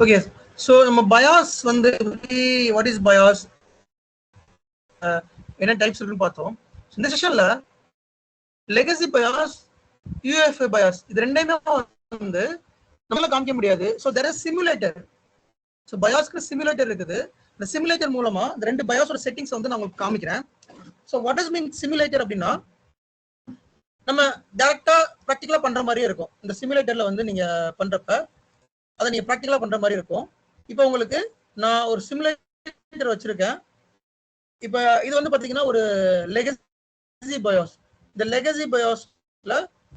Okay so நம்ம BIOS வந்து what is BIOS என்ன டைப்ஸ் இருக்குன்னு பார்த்தோம். இந்த செஷன்ல லெகசி பயாஸ் யூஎஃப்ஏ பயாஸ் இது ரெண்டையுமே வந்து நம்மளால காமிக்க முடியாது. So there is simulator so பயாஸ்க்கு simulator இருக்குது. இந்த சிமுலேட்டர் மூலமா இந்த ரெண்டு பயாஸோட செட்டிங்ஸ் வந்து நான் உங்களுக்கு காமிக்கிறேன். So what is mean simulator அப்படின்னா நம்ம டேரக்டா ப்ராக்டிக்கலா பண்ற மாதிரியே இருக்கும். இந்த சிமுலேட்டர்ல வந்து நீங்க பண்றப்ப அதை நீங்க ப்ராக்டிக்கலா பண்ற மாதிரி இருக்கும். இப்போ உங்களுக்கு நான் ஒரு சிமுலேட்டர் வச்சிருக்கேன். இப்போ இது வந்து பாத்தீங்கன்னா ஒரு லெகசி பயோஸ் இந்த லெகசி பயோஸ்ல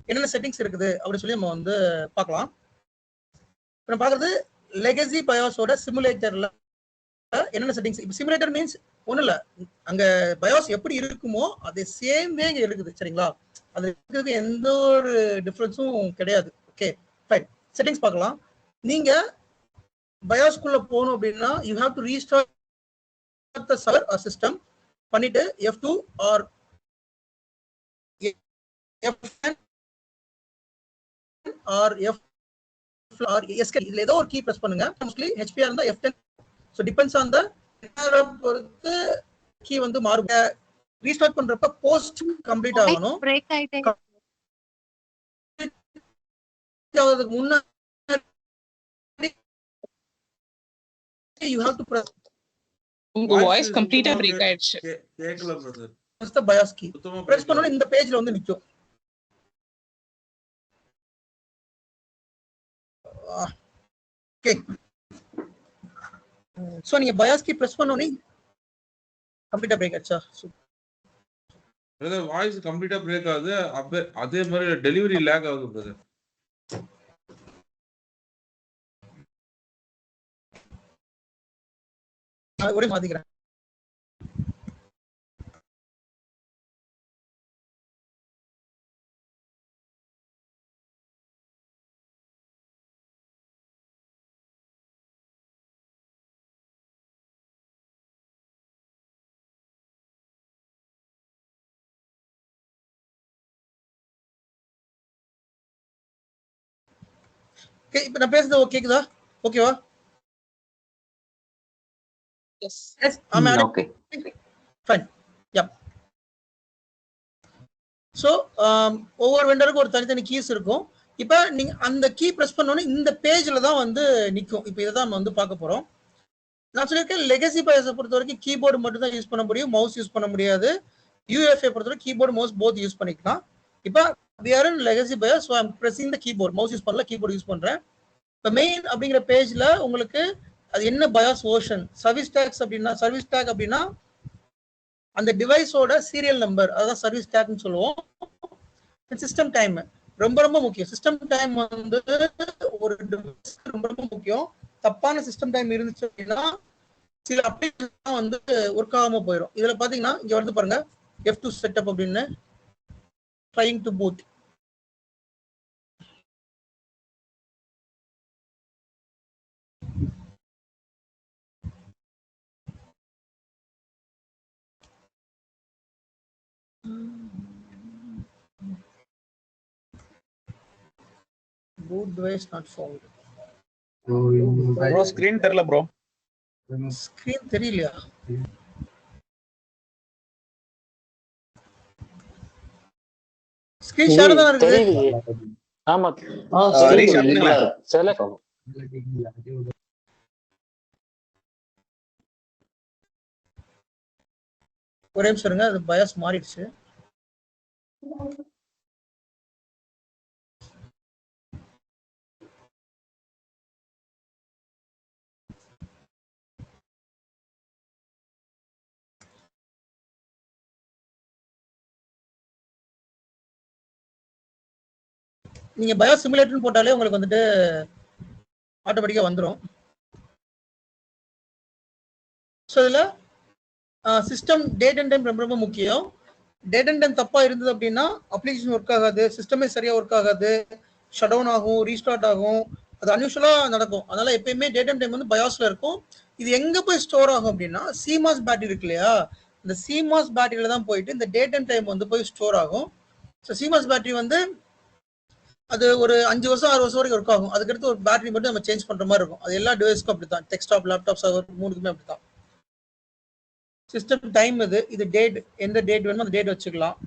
என்னென்ன செட்டிங்ஸ் இருக்குது அப்படின்னு சொல்லி நம்ம வந்து பார்க்கலாம். இப்போ நம்ம பார்க்கறது லெகசி பயோஸோட சிமுலேட்டர்ல என்னென்ன செட்டிங்ஸ் இப்போ சிமுலேட்டர் மீன்ஸ் ஒன்றும் இல்லை. அங்க பயோஸ் எப்படி இருக்குமோ அது சேம் வே இங்க இருக்குது. சரிங்களா? அது இருக்கிறதுக்கு எந்த ஒரு டிஃப்ரென்ஸும் கிடையாது. ஓகே ஃபைன் செட்டிங்ஸ் பார்க்கலாம். நீங்க பயோஸ்குள்ள போகணும் அப்படின்னா you have to restart the server system பண்ணிட்டு F two or or F or esc இதுல ஏதோ ஒரு கீ பிரஸ் பண்ணுங்க. மோஸ்ட்லி ஹெச்பிஆர் இருந்தா F ten so depends on the பொறுத்து கீ வந்து மாறும். ரீஸ்டார்ட் பண்றப்ப போஸ்ட் கம்ப்ளீட் ஆகணும். பிரேக் ஆயிட்டே ஆகிறதுக்கு முன்னாடி யூ ஹாவ் டு பிரஸ் உங்க வாய்ஸ் கம்ப்ளீட்டா பிரேக் ஆயிடுச்சு. கேக்கல brother the BIOS key press பண்ணோட இந்த பேஜ்ல வந்து நிக்கும். ஓகே சோ நீங்க பயாஸ் கீ பிரஸ் பண்ணோனே கம்ப்ளீட்டா பிரேக் ஆச்சா பிரதர் வாய்ஸ் கம்ப்ளீட்டா பிரேக் ஆகுது. அதே மாதிரி டெலிவரி லேக் ஆகுது பிரதர் நான் ஒரே மாத்திக்கிறேன் இப்ப நான் பேசுறது கேக்குதா? ஓகேவா எஸ் எஸ் ஆமா ஓகே ஃபைன் யா ஸோ ஒவ்வொரு வெண்டருக்கும் ஒரு தனித்தனி கீஸ் இருக்கும். இப்போ நீங்க அந்த கீ ப்ரெஸ் பண்ணோன்னே இந்த பேஜில் தான் வந்து நிற்கும் இப்போ இதை தான் நம்ம வந்து பார்க்க போகிறோம் நான் சொல்லியிருக்கேன் லெகசி பயஸை பொறுத்த வரைக்கும் கீபோர்டு மட்டும் தான் யூஸ் பண்ண முடியும். மவுஸ் யூஸ் பண்ண முடியாது. யூஎஃப்ஏ பொறுத்தவரை கீபோர்டு மவுஸ் போத் யூஸ் பண்ணிக்கலாம். இப்போ we are in legacy bias so i'm pressing the keyboard. Mouse use பண்ணல கீபோர்டு யூஸ் பண்றேன். இப்போ மெயின் அப்படிங்கிற பேஜ்ல உங்களுக்கு அது என்ன பயாஸ் ஓஷன் சர்வீஸ் டேக்ஸ் அப்படின்னா சர்வீஸ் டேக் அப்படின்னா அந்த டிவைஸோட சீரியல் நம்பர் அதான் சர்வீஸ் டேக்னு சொல்லுவோம். சிஸ்டம் டைம் ரொம்ப ரொம்ப முக்கியம். சிஸ்டம் டைம் வந்து ஒரு டிவைஸ் ரொம்ப ரொம்ப முக்கியம். தப்பான சிஸ்டம் டைம் இருந்துச்சு அப்படின்னா சில அப்டேட்லாம் வந்து ஒர்க் ஆகாம போயிடும் இதுல பாத்தீங்கன்னா இங்க வந்து பாருங்க எஃப் டூ செட்டப் அப்படின்னு trying to boot boot device not found. Bro screen தெரியல ப்ரோ ஸ்கிரீன் தெரியலையா? ஸ்கிரீன் ஷேர் தான் தெரியலையே. ஆமா. சரி, screen சொல்லுங்க. இல்ல, select ஆகும். ஒரே நிமிஷம் இருங்க அது பயாஸ் மாறிடுச்சு. நீங்க பயோ சிமுலேட்டர்னு போட்டாலே உங்களுக்கு வந்துட்டு ஆட்டோமேட்டிக்கா வந்துடும் ஸோ இதில் சிஸ்டம் டேட் அண்ட் டைம் ரொம்ப ரொம்ப முக்கியம். டேட் அண்ட் டைம் தப்பாக இருந்தது அப்படின்னா அப்ளிகேஷன் ஒர்க் ஆகாது சிஸ்டமே சரியாக ஒர்க் ஆகாது ஷட் டவுன் ஆகும் ரீஸ்டார்ட் ஆகும் அது அன்யூஷுவலாக நடக்கும். அதனால எப்பயுமே டேட் அண்ட் டைம் வந்து பயோஸில் இருக்கும். இது எங்கே போய் ஸ்டோர் ஆகும் அப்படின்னா சிமாஸ் பேட்டரி இருக்கு இல்லையா? இந்த சிமாஸ் பேட்டரியில தான் போயிட்டு இந்த டேட் அண்ட் டைம் வந்து போய் ஸ்டோர் ஆகும். ஸோ சிமாஸ் பேட்டரி வந்து அது ஒரு அஞ்சு வருஷம் ஆறு வருஷம் வரைக்கும் ஒர்க் ஆகும். அதுக்கடுத்து ஒரு பேட்டரி மட்டும் நம்ம சேஞ்ச் பண்ற மாதிரி இருக்கும். அது எல்லா டிவைஸ்க்கும் அப்படி தான் டெஸ்க்டாப் லேப்டாப் சர்வர் மூணுக்குமே அப்படி தான் சிஸ்டம் டைம் இது. இது டேட் எந்த டேட் வேணுமோ அந்த டேட் வச்சுக்கலாம்.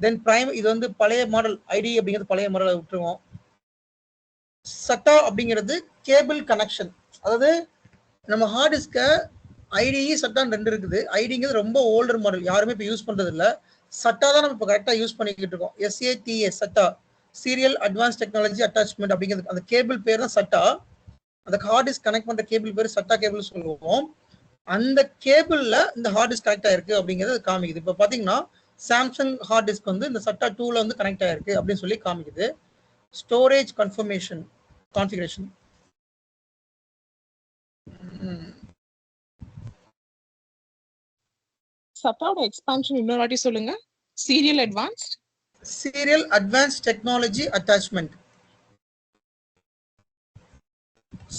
தென் பிரைம் இது வந்து பழைய மாடல் ஐடி அப்படிங்கிறது பழைய மாடலை விட்டுருவோம். சட்டா அப்படிங்கிறது கேபிள் கனெக்ஷன் அதாவது நம்ம ஹார்ட் டிஸ்க ஐடிஇ சட்டான்னு ரெண்டு இருக்குது. ஐடிங்கிறது ரொம்ப ஓல்டர் மாடல் யாருமே இப்போ யூஸ் பண்றது இல்லை சட்டா தான் நம்ம இப்போ கரெக்டாக யூஸ் பண்ணிக்கிட்டு இருக்கோம். S A T A SATA serial advance technology attachment அப்படிங்கிறது அந்த கேபிள் பேர் தான் சட்டா. அந்த ஹார்ட் டிஸ்க் கனெக்ட் பண்ற கேபிள் பேர் சட்டா கேபிள் சொல்லுவோம். அந்த கேபிள்ல இந்த ஹார்ட் டிஸ்க் கனெக்ட் ஆயிருக்கு அப்படிங்கிறது காமிக்குது. இப்போ பாத்தீங்கன்னா சாம்சங் ஹார்ட் டிஸ்க் வந்து இந்த சட்டா டூல வந்து கனெக்ட் ஆயிருக்கு அப்படின்னு சொல்லி காமிக்குது. ஸ்டோரேஜ் கன்ஃபர்மேஷன் கான்ஃபிகரேஷன் சட்டாவோட எக்ஸ்பான்ஷன் இன்னொரு வாட்டி சொல்லுங்க. Serial advanced serial advanced technology attachment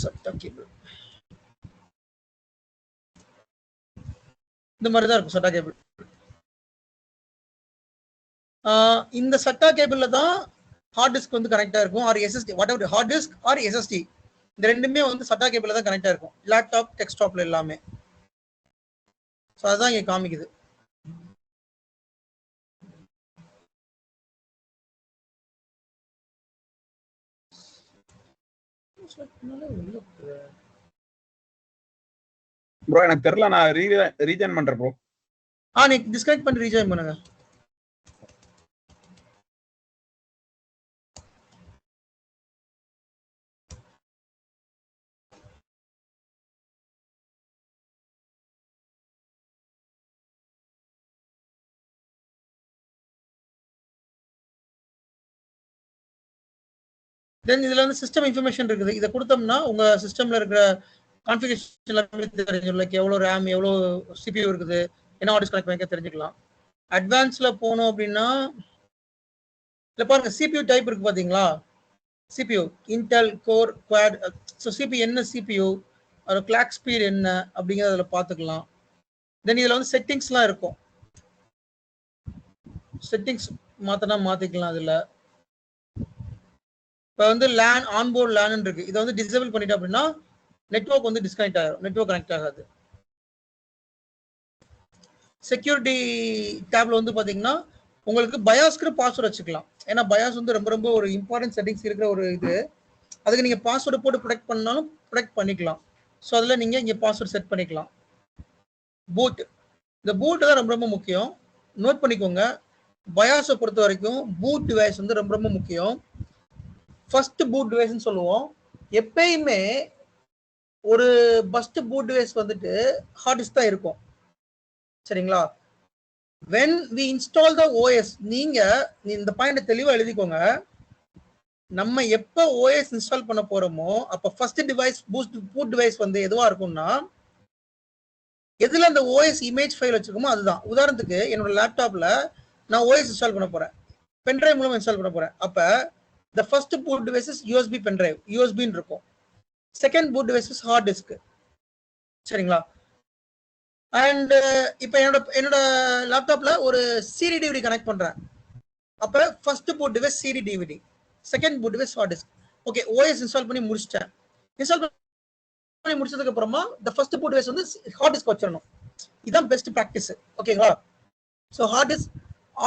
SATA cable இந்த மாதிரி தான் இருக்கும் சட்டா கேபிள் இந்த சட்டா கேபிள்ல தான் ஹார்ட் டிஸ்க் வந்து கனெக்டா இருக்கும் or SSD whatever hard disk or SSD இந்த ரெண்டுமே வந்து சட்டா கேபிள்ல தான் கனெக்டா இருக்கும். லேப்டாப் டெஸ்க்டாப்ல எல்லாமே. ஸோ அதுதான் இங்க காமிக்குது. ப்ரோ எனக்கு தெரியல நான் ரீ ரீஜன் பண்றேன் ப்ரோ ஆ நீ டிஸ்கனெக்ட் பண்ணி ரீஜாயின் பண்ணுங்க. தென் இதில் வந்து சிஸ்டம் இன்ஃபர்மேஷன் இருக்குது. இதை கொடுத்தோம்னா உங்கள் சிஸ்டமில் இருக்கிற கான்ஃபிகேஷன் எல்லாமே தெரிஞ்சிடும். லைக் எவ்வளோ ரேம் எவ்வளோ சிபியூ இருக்குது என்ன ஆர்டர்ஸ் கனெக்ட் பண்ணிக்க தெரிஞ்சுக்கலாம். அட்வான்ஸில் போனோம் அப்படின்னா இல்லை பாருங்கள் சிபியூ டைப் இருக்குது பார்த்தீங்களா CPU Intel core quad so C P என்ன சிபியூ அதோட கிளாக் ஸ்பீட் என்ன? அப்படிங்கிறத அதில் பார்த்துக்கலாம். தென் இதில் வந்து செட்டிங்ஸ்லாம் இருக்கும். செட்டிங்ஸ் மாற்றினா மாற்றிக்கலாம் அதில். இப்போ வந்து லேன் ஆன்போர்ட் லேன் இருக்கு. இதை வந்து டிசேபிள் பண்ணிட்டோம் அப்படின்னா நெட்வொர்க் வந்து டிஸ்கனெக்ட் ஆகும் நெட்வொர்க் கனெக்ட் ஆகாது. செக்யூரிட்டி டேப்ல வந்து பாத்தீங்கன்னா உங்களுக்கு பயாஸ்க்கு பாஸ்வேர்ட் வச்சுக்கலாம். ஏன்னா பயாஸ் வந்து ரொம்ப ரொம்ப ஒரு இம்பார்ட்டன்ட் செட்டிங்ஸ் இருக்கிற ஒரு இது. அதுக்கு நீங்க பாஸ்வேர்டு போட்டு ப்ரொடெக்ட் பண்ணாலும் ப்ரொடெக்ட் பண்ணிக்கலாம். ஸோ அதில் நீங்கள் இங்கே பாஸ்வேர்ட் செட் பண்ணிக்கலாம். பூட் இந்த பூட் தான் ரொம்ப ரொம்ப முக்கியம். நோட் பண்ணிக்கோங்க. பயாஸை பொறுத்த வரைக்கும் பூட் டிவைஸ் வந்து ரொம்ப ரொம்ப முக்கியம். ஃபர்ஸ்ட் பூட் டிவைஸ்னு சொல்லுவோம். எப்பயுமே ஒரு ஃபர்ஸ்ட் பூட் டிவைஸ் வந்துட்டு ஹார்ட் தான் இருக்கும். சரிங்களா? When we install the OS நீங்க இந்த பாயிண்ட் தெளிவாக எழுதிக்கோங்க. நம்ம எப்போ ஓஎஸ் இன்ஸ்டால் பண்ண போறோமோ அப்போ first device boost boot device வந்து எதுவா இருக்கும்னா எதுல அந்த ஓஎஸ் இமேஜ் ஃபைல் வச்சிருக்கோமோ அதுதான். உதாரணத்துக்கு என்னோட லேப்டாப்ல நான் ஓஎஸ் இன்ஸ்டால் பண்ண போறேன். பென்ட்ரைவ் மூலம் இன்ஸ்டால் பண்ண போறேன். அப்போ the first boot device is USB pen drive யூஎஸ்பின்னு இருக்கும். Second boot device hard disk சரிங்களா? அண்ட் இப்போ என்னோட என்னோட லேப்டாப்ல ஒரு சிடி டிவிடி கனெக்ட் பண்றேன். அப்ப first boot device CD DVD second boot device hard disk okay OS install பண்ணி முடிச்சிட்டேன். இன்ஸ்டால் பண்ணி முடிச்சதுக்கு அப்புறமா த ஃபர்ஸ்ட் பூட் டிவைஸ் வந்து ஹார்ட் டிஸ்க் வச்சிடணும். இதுதான் பெஸ்ட் ப்ராக்டிஸ் ஓகேங்களா so hard disk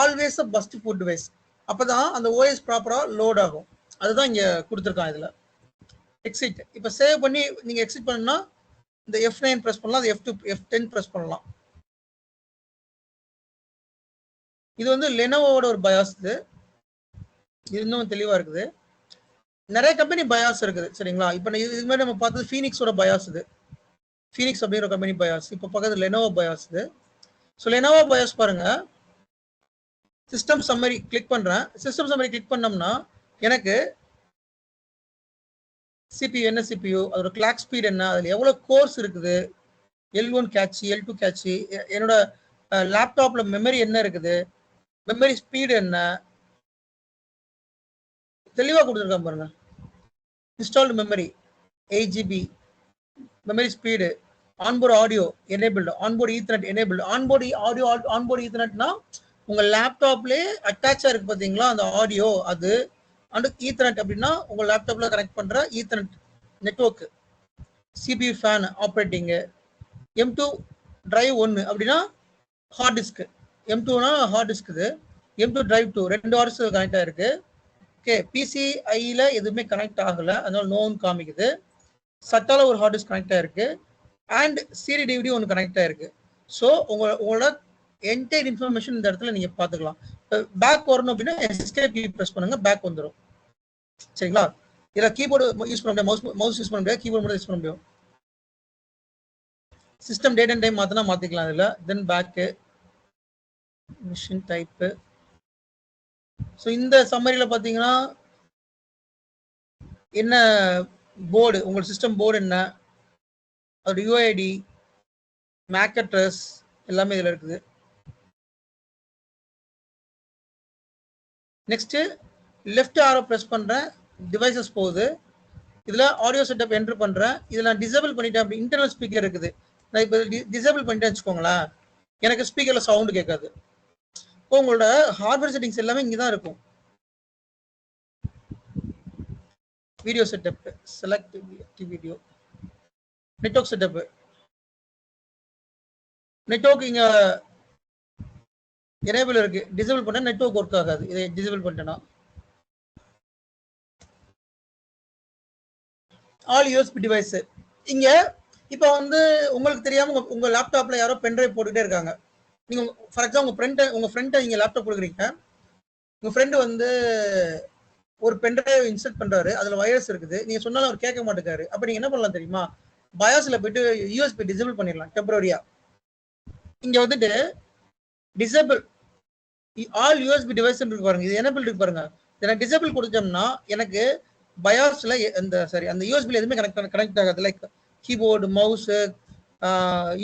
always a best boot device அப்பதான் அந்த ஓஎஸ் ப்ராப்பரா லோட் ஆகும். அதுதான் இங்க கொடுத்துருக்கான் இதுல. எக்ஸிட் இப்போ சேவ் பண்ணி நீங்க எக்ஸிட் பண்ணா இந்த எஃப் நைன் ப்ரெஸ் பண்ணலாம் அது F two F ten press பண்ணலாம். இது வந்து லெனோவோட ஒரு பயாஸ் இது. இன்னும் தெளிவாக இருக்குது. நிறைய கம்பெனி பயாஸ் இருக்குது சரிங்களா? இப்போ இது இது மாதிரி நம்ம பார்த்தது ஃபீனிக்ஸோட பயாஸ் இது. ஃபீனிக்ஸ் அப்படிங்கிற கம்பெனி பயாஸ் இப்போ பக்கத்துல லெனோவோ பயாஸ் இது. ஸோ லெனோவோ பயாஸ் பாருங்கள் சிஸ்டம் சம்மரி கிளிக் பண்ணுறேன் சிஸ்டம் சம்மரி கிளிக் பண்ணோம்னா எனக்கு சிபியூ என்ன சிபியூ அதோட கிளாக் ஸ்பீட் என்ன? அதில் எவ்வளோ கோர்ஸ் இருக்குது? L one cache L two cache என்னோட லேப்டாப்பில் மெமரி என்ன இருக்குது? மெமரி ஸ்பீடு என்ன? தெளிவாக கொடுத்துருக்கான் பாருங்க. Installed memory eight GB memory speed onboard audio enabled onboard ethernet enabled onboard audio onboard ஈத்தனட்னா உங்க லேப்டாப்லேயே அட்டாச்சா இருக்கு பாத்தீங்களா? அந்த ஆடியோ அது. அண்ட் ஈத்தர்நெட் அப்படின்னா உங்க லேப்டாப்ல கனெக்ட் பண்ற ethernet network CPU fan operating M two drive ஒன்று அப்படின்னா ஹார்ட் டிஸ்க் எம் டூனா ஹார்ட் டிஸ்க் இது. எம் டூ டிரைவ் டூ ரெண்டு ஹார்ஸ் கனெக்ட் ஆயிருக்கு. ஓகே பிசிஐயில் எதுவுமே கனெக்ட் ஆகலை. அதனால நோன்னு காமிக்குது. சட்டால ஒரு ஹார்ட் டிஸ்க் கனெக்ட் ஆயிருக்கு. அண்ட் சிடி டிவிடி ஒன்று கனெக்ட் ஆயிருக்கு. ஸோ உங்க உங்களோட என்டையர் இன்ஃபர்மேஷன் இந்த இடத்துல நீங்க பார்த்துக்கலாம். பேக் வரணும் அப்படின்னா எஸ்கேப் கீ ப்ரெஸ் பண்ணுங்க பேக் வந்துடும் சரிங்களா? இதில் கீபோர்டு யூஸ் பண்ண முடியாது மவுஸ் மவுஸ் யூஸ் பண்ண முடியாது கீபோர்டு மட்டும் யூஸ் பண்ண முடியும். சிஸ்டம் டேட் அண்ட் டைம் மாற்றினா மாற்றிக்கலாம் அதில் then back machine type so இந்த சம்மரியில் பார்த்தீங்கன்னா என்ன போர்டு உங்கள் சிஸ்டம் போர்டு என்ன? அதோட யூஐடி மேக் அட்ரஸ் எல்லாமே இதில் இருக்குது. நெக்ஸ்ட் லெஃப்ட் ஆரோ ப்ரெஸ் பண்ணுறேன் டிவைசஸ் போகுது. இதில் ஆடியோ செட்டப் என்ட்ரு பண்ணுறேன் இதில் நான் டிசேபிள் பண்ணிட்டேன் அப்படி இன்டர்னல் ஸ்பீக்கர் இருக்குது. நான் இப்போ டிசேபிள் பண்ணிட்டேன்னு வச்சுக்கோங்களேன். எனக்கு ஸ்பீக்கரில் சவுண்டு கேட்காது. இப்போ உங்களோட ஹார்ட்வேர் செட்டிங்ஸ் எல்லாமே இங்கே தான் இருக்கும். Video setup select video network setup network இங்கே எனேபிள் இருக்கு. டிசபிள் பண்ண நெட்வொர்க் ஒர்க் ஆகாது. இதை டிசபிள் பண்ணிட்டேன்னா. ஆல் யூஎஸ்பி டிவைஸ் இங்க இப்போ வந்து உங்களுக்கு தெரியாம உங்க உங்க லேப்டாப்ல யாரோ பென்ட்ரைவ் போட்டுக்கிட்டே இருக்காங்க. நீங்க ஃபார் எக்ஸாம்பிள் உங்க ஃப்ரெண்ட் உங்க ஃப்ரெண்டை நீங்க லேப்டாப் கொடுக்குறீங்க. உங்க ஃப்ரெண்டு வந்து ஒரு பென்ட்ரைவ் இன்ஸ்டால் பண்றாரு. அதுல வைரஸ் இருக்குது. நீங்க சொன்னாலும் அவர் கேட்க மாட்டேங்காரு அப்ப நீங்க என்ன பண்ணலாம் தெரியுமா? பயாஸ்ல போயிட்டு யூஎஸ்பி டிசபிள் பண்ணிடலாம் டெம்பரரியா இங்க வந்துட்டு டிசேபிள் ஆல் யூஎஸ்பி டிவைஸ் இருக்கு பாருங்க. இது எனபிள் இருக்கு பாருங்க. எனக்கு டிசேபிள் கொடுத்தோம்னா எனக்கு பயாஸ்ல இந்த சாரி அந்த யூஎஸ்பில எதுவுமே கனெக்ட் கனெக்ட் ஆகாது. Like keyboard mouse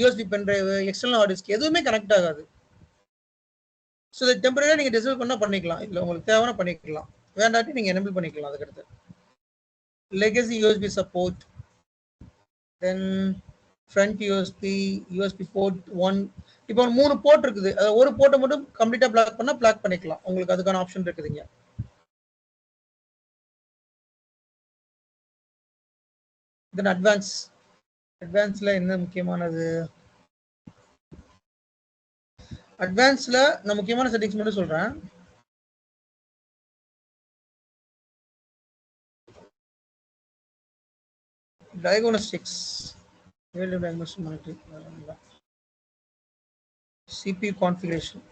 USB pen drive external hard disk எதுவுமே கனெக்ட் ஆகாது. ஸோ இதை டெம்பரரியாக நீங்கள் டிசபிள் பண்ணால் பண்ணிக்கலாம். இல்லை உங்களுக்கு தேவைன்னா பண்ணிக்கலாம். வேண்டாட்டி நீங்கள் எனபிள் பண்ணிக்கலாம் அதுக்கடுத்து. Legacy USB support then front USB USB port one இப்போ மூணு போர்ட் இருக்குது. ஒரு போர்ட்டை மட்டும் கம்ப்ளீட்டாக பிளாக் பண்ணால் பிளாக் பண்ணிக்கலாம். உங்களுக்கு அதுக்கான ஆப்ஷன் இருக்குதுங்க தென் அட்வான்ஸ் அட்வான்ஸ்ல என்ன முக்கியமானது? அட்வான்ஸ்ல நான் முக்கியமான செட்டிங்ஸ் மட்டும் சொல்றேன். Diagnostics diagnostic monitoring CP configuration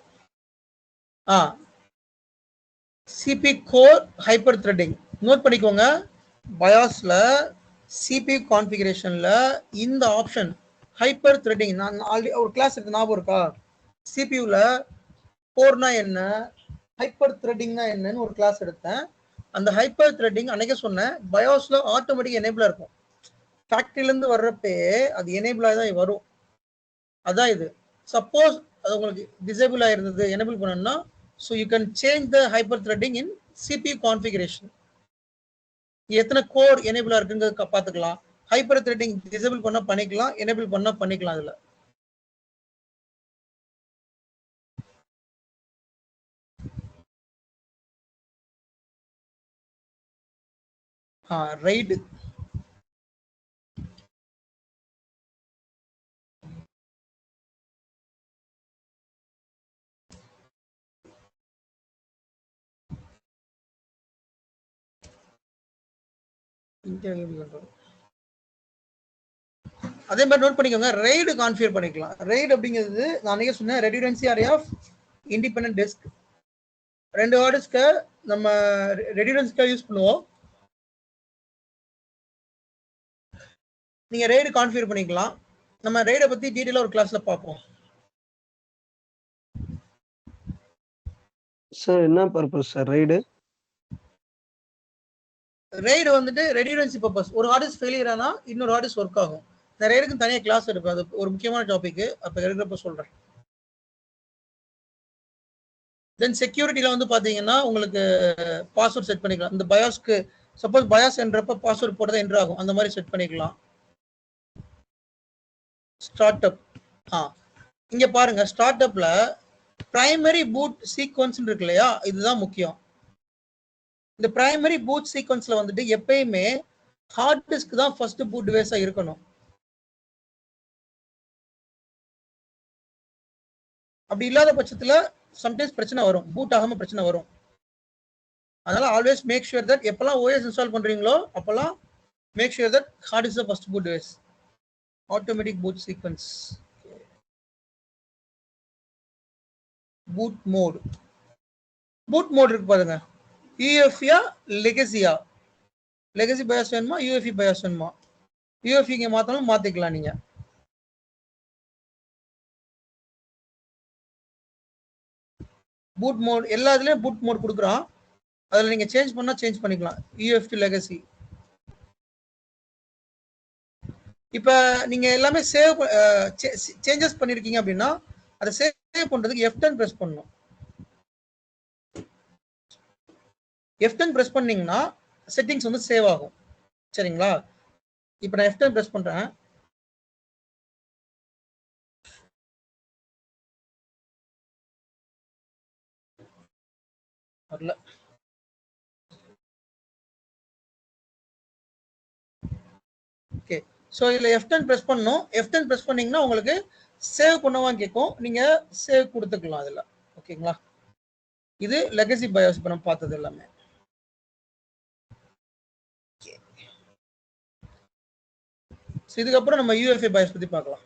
ah. CP core hyper threading note பண்ணிக்கோங்க பயாஸில் சிபி கான்ஃபிகரேஷனில் இந்த ஆப்ஷன் ஹைப்பர் த்ரெட்டிங் நான் ஆல்ரெடி ஒரு கிளாஸ் இருக்கு ஞாபகம் இருக்கா? சிபியூவில் கோர்னா என்ன? ஹைப்பர் த்ரெட்டிங்னா என்னன்னு ஒரு கிளாஸ் எடுத்தேன். அந்த ஹைப்பர் த்ரெட்டிங் அன்னைக்கே சொன்னேன். பயோஸில் ஆட்டோமேட்டிக் எனேபிளாக இருக்கும். ஃபேக்ட்ரிலேருந்து வர்றப்பே அது எனேபிளாக தான் வரும். அதான் இது. சப்போஸ் அது உங்களுக்கு டிசேபிள் ஆயிருந்தது எனபிள் பண்ணணும்னா so you can change the hyper threading in CP configuration எத்தனை கோர் எனேபிளாக இருக்குங்கிறது பார்த்துக்கலாம். ஹைப்பர் த்ரெட்டிங் டிசேபிள் பண்ணா பண்ணிக்கலாம் எனேபிள் பண்ணா பண்ணிக்கலாம் அதுல அதே மாதிரி நோட் பண்ணிக்கோங்க ரைடு கான்ஃபிகர் பண்ணிக்கலாம். ரைடு அப்படிங்கிறது நான் அன்னைக்கே சொன்னேன் redundancy array of independent desk ரெண்டு வேர்ட்ஸ்க்கு நம்ம ரெடியூரன்ஸ்க்காக யூஸ் பண்ணுவோம். நீங்கள் ரைடு கான்ஃபிகர் பண்ணிக்கலாம். நம்ம ரைடை பற்றி டீட்டெயிலாக ஒரு கிளாஸில் பார்ப்போம். சார் என்ன பர்பஸ் சார் ரைடு ரைடு வந்துட்டு ரெடியூரன்சி பர்பஸ் ஒரு ஹார்டிஸ் ஃபெயிலியர் ஆனால் இன்னொரு ஹார்டிஸ் ஒர்க் ஆகும். இந்த ரைடுக்கு தனியாக கிளாஸ் எடுப்பேன் அது ஒரு முக்கியமான டாபிக் அப்போ எடுக்கிறப்ப சொல்கிறேன் தென் செக்யூரிட்டியில் வந்து பார்த்தீங்கன்னா உங்களுக்கு பாஸ்வேர்ட் செட் பண்ணிக்கலாம். இந்த பயாஸ்க்கு சப்போஸ் பயாஸ் என்றப்ப பாஸ்வேர்ட் போட்டது என்ட்ரு ஆகும். அந்த மாதிரி செட் பண்ணிக்கலாம். Start up ah. இங்கே பாருங்கள் ஸ்டார்ட் அப்பில் ப்ரைமரி பூட் சீக்வன்ஸ் இருக்கு இல்லையா? இதுதான் முக்கியம். இந்த பிரைமரி பூட் சீக்வன்ஸ்ல வந்துட்டு எப்பயுமே ஹார்ட் டிஸ்க் தான் ஃபர்ஸ்ட் பூட் டிவைஸா இருக்கணும். அப்படி இல்லாத பட்சத்துல சம்டைம்ஸ் பிரச்சனை வரும். பூட் ஆகாம பிரச்சனை வரும். அதனால ஆல்வேஸ் மேக் ஷுர் தட் எப்பெல்லாம் ஓஎஸ் இன்ஸ்டால் பண்றீங்களோ அப்பெல்லாம் make sure that hard is the first boot device automatic boot sequence boot mode boot mode இருக்கு பாருங்க. யூஎஃப்இயா லெகசியா லெகசி பயாஸ் வேணுமா? யூஎஃப்இ பயாஸ் வேணுமா? யூஎஃப்இ இங்க மாத்தாலும் மாத்திக்கலாம் நீங்க. பூட் மோட் எல்லா இதுலயும் பூட் மோட் கொடுக்குறான். அதுல நீங்க சேஞ்ச் பண்ணா சேஞ்ச் பண்ணிக்கலாம். யூஎஃப்டி லெகசி இப்போ நீங்க எல்லாமே சேவ் சேஞ்சஸ் பண்ணிருக்கீங்க அப்படின்னா அதை சேவ் பண்றதுக்கு எஃப்டன் ப்ரெஸ் பண்ணணும். எஃப் டென் பிரஸ் பண்ணீங்கன்னா செட்டிங்ஸ் வந்து சேவ் ஆகும். சரிங்களா? இப்போ நான் எஃப் டென் பிரஸ் பண்ணுறேன் வரல. ஓகே ஸோ இதில் எஃப் டென் ப்ரெஸ் பண்ணணும். எஃப் டென் ப்ரெஸ் பண்ணீங்கன்னா உங்களுக்கு சேவ் பண்ணவான்னு கேட்கும். நீங்கள் சேவ் கொடுத்துக்கலாம் அதில். ஓகேங்களா இது லெகசி பயோஸ் இப்போ நம்ம பார்த்தது எல்லாமே. இதுக்கப்புறம் நம்ம யூஎஃப்ஏ பாய்ஸ் பற்றி பார்க்கலாம்.